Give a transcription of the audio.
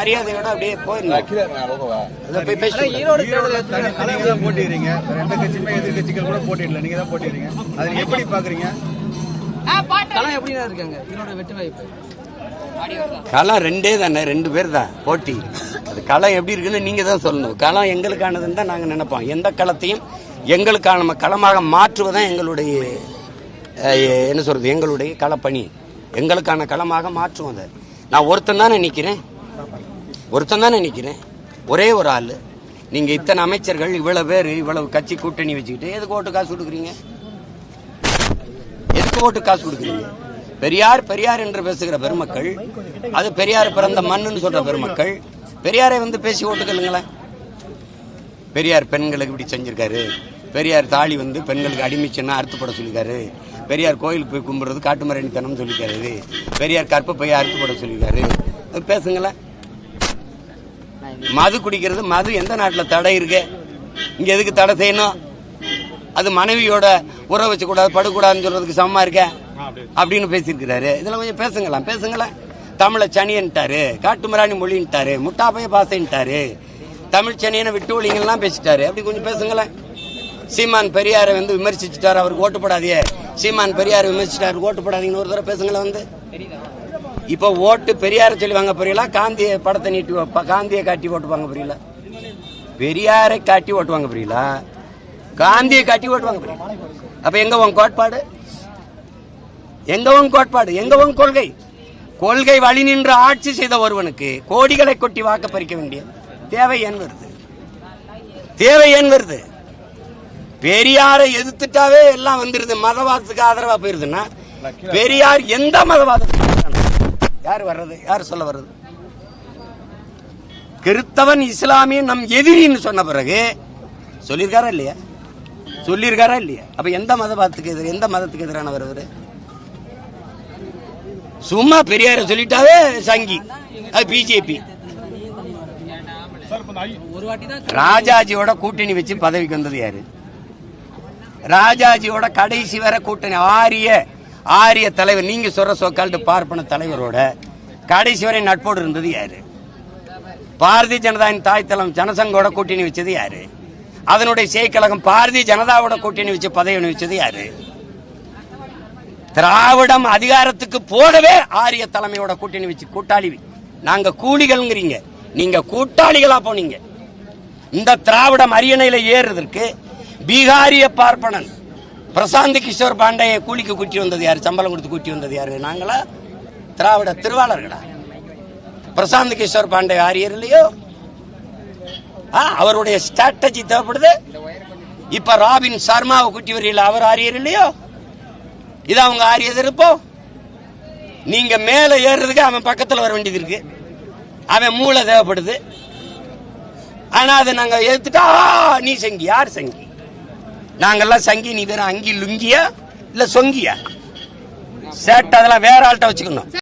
மரியாதையோட அப்படியே போயிடணும். அதை போய் பேசி ஈரோடு தேர்தல் நீங்க தான் போட்டிடுறீங்க ரெண்டு கட்சியுமே எதிர்கட்சிகள் கூட போட்டியிடல. நீங்க தான் போட்டிடுறீங்க அதை எப்படி பாக்குறீங்க? களம் எப்படிண்ணா இருக்காங்க? ஈரோட வெற்றி வாய்ப்பு. களம் ரெண்டே தானே ரெண்டு பேர் தான். போட்டி. அது களம் எப்படி இருக்குன்னு நீங்க தான் சொல்லணும். களம் எங்களுக்கானதுன்னு தான் நாங்க நினைப்போம். எந்த களத்தையும் எங்களுக்கான களமாக மாற்றுவதான் எங்களுடைய என்ன சொல்றது? எங்களுடைய களப்பணி. எங்களுக்கான களமாக மாற்றுவோம் அதை. நான் ஒருத்தன் தானே நிக்கிறேன். ஒருத்தன் தானே நிற்கிறேன் ஒரே ஒரு ஆள். நீங்கள் இத்தனை அமைச்சர்கள் இவ்வளோ பேர் இவ்வளவு கட்சி கூட்டணி வச்சுக்கிட்டு எதுக்கு ஓட்டு காசு கொடுக்குறீங்க? எதுக்கு ஓட்டு காசு கொடுக்குறீங்க? பெரியார் பெரியார் என்று பேசுகிற பெருமக்கள் அது பெரியார் பிறந்த மண்ணுன்னு சொல்ற பெருமக்கள் பெரியாரை வந்து பேசி ஓட்டுக்கல்லுங்களேன் பெரியார் பெண்களுக்கு இப்படி செஞ்சிருக்காரு. பெரியார் தாலி வந்து பெண்களுக்கு அடிமைச்சுன்னா அறுத்துப்பட சொல்லியிருக்காரு. பெரியார் கோயிலுக்கு போய் கும்பிட்றது காட்டுமரணித்தனம் சொல்லியிருக்காரு. பெரியார் கற்பப்பையை அறுத்துப்பட சொல்லியிருக்காரு. பேசுங்களேன். மது குடிக்கிறது மது எந்த நாட்டில் தடை இருக்கு? இங்க எதுக்கு தடை செய்யணும்? அது மனைவியோட உறவு வச்சக்கூடாது படக்கூடாதுன்னு சொல்றதுக்கு சமமா இருக்க? அப்படின்னு பேசியிருக்கிறாரு. இதெல்லாம் கொஞ்சம் பேசுங்களேன் பேசுங்களேன். தமிழை சனியன்ட்டாரு காட்டுமிராணி மொழின்ட்டாரு முட்டாப்பைய பாசைன்ட்டாரு. தமிழ் சனியனை விட்டு ஒழிங்கெல்லாம் பேசிட்டாரு. அப்படி கொஞ்சம் பேசுங்களேன். சீமான் பெரியாரை வந்து விமர்சிச்சுட்டாரு அவருக்கு ஓட்டு போடாதே. சீமான் பெரியாரை விமர்சிச்சிட்டாரு ஓட்டு போடாதீங்கன்னு ஒரு தடவை பேசுங்களேன் வந்து. இப்போ ஓட்டு பெரியார சொல்லி வாங்க புரியல? காந்திய படத்தை நீட்டி காந்தியை காட்டி ஓட்டு வாங்க புரியல? பெரியாரை காட்டி ஓட்டு வாங்க புரியல? காந்தியை காட்டி ஓட்டு வாங்க புரியல? அப்ப எங்க உன் கோட்பாடு? எங்க உன் கோட்பாடு? எங்க உன் கொள்கை? கொள்கை வழி நின்று ஆட்சி செய்த ஒருவனுக்கு கோடிகளை கொட்டி வாக்க பறிக்க வேண்டிய தேவை ஏன் வருது? தேவை ஏன் வருது? பெரியாரை எதிர்த்துட்டாவே எல்லாம் வந்துருது. மதவாதத்துக்கு ஆதரவா போயிருதுன்னா பெரியார் எந்த மதவாதத்துக்கு யார் வர்றது? யார் சொல்ல வர்றது? கிறித்தவன் இஸ்லாமிய நம் எதிரின்னு சொன்ன பிறகு சொல்லியிருக்காரா இல்லையா? சொல்லியிருக்காரா இல்லையா? அப்ப எந்த மதவாதத்துக்கு எதிர எந்த மதத்துக்கு எதிரானவர் அவரு? சும்மா பெரியார சொல்லிட்டாவே சங்கி. அது பிஜேபி. ராஜாஜியோட கூட்டணி வச்சு பதவிக்கு வந்தது யாரு? ராஜாஜியோட கடைசி வர கூட்டணி ஆரிய ஆரிய தலைவர் நீங்க சொல்ற சொக்கால்ட்டு பார்ப்பன தலைவரோட கடைசி வரை நட்போடு இருந்தது யாரு? பாரதிய ஜனதாவின் தாய் தளம் ஜனசங்கோட கூட்டணி வச்சது யாரு? அதனுடைய செய்கழகம் பாரதிய ஜனதாவோட கூட்டணி வச்சு பதவி வச்சது யாரு? திராவிடம் அதிகாரத்துக்கு போடவே ஆரிய தலைமையோட கூட்டணி வச்சு கூட்டாளி. நாங்க கூலிகள்ங்கிறீங்க. நீங்க கூட்டாளிகளா போனீங்க. இந்த திராவிடம் அரியணையில ஏறுறதற்கு பீகாரிய பார்ப்பனன் பிரசாந்த் கிஷோர் பாண்டையை கூலிக்கு கூட்டி வந்தது யார்? சம்பளம் கொடுத்து கூட்டி வந்தது யாரு? நாங்களா? திராவிட திருவாளர்களா? பிரசாந்த் கிஷோர் பாண்டே ஆரியர் இல்லையோ? ஆ, அவருடைய ஸ்ட்ராட்டஜி தேவைப்படுது. இப்ப ராபின் சர்மாவை கூட்டி வரீங்களா அவர் ஆரியர் இல்லையோ? இது அவங்க ஆரிய இருப்போம் நீங்க மேல ஏறுறதுக்கு அவன் பக்கத்தில் வர வேண்டியது இருக்கு. அவன் மூளை தேவைப்படுது. ஆனா அதை நாங்க எடுத்துட்டா நீ சங்கி யார் சங்கி நாங்கெல்லாம் சங்கி நீ வெறும் அங்கி லுங்கியா? இல்ல சொங்கியா? சேட்டை அதெல்லாம் வேற ஆள்கிட்ட வச்சுக்கணும்.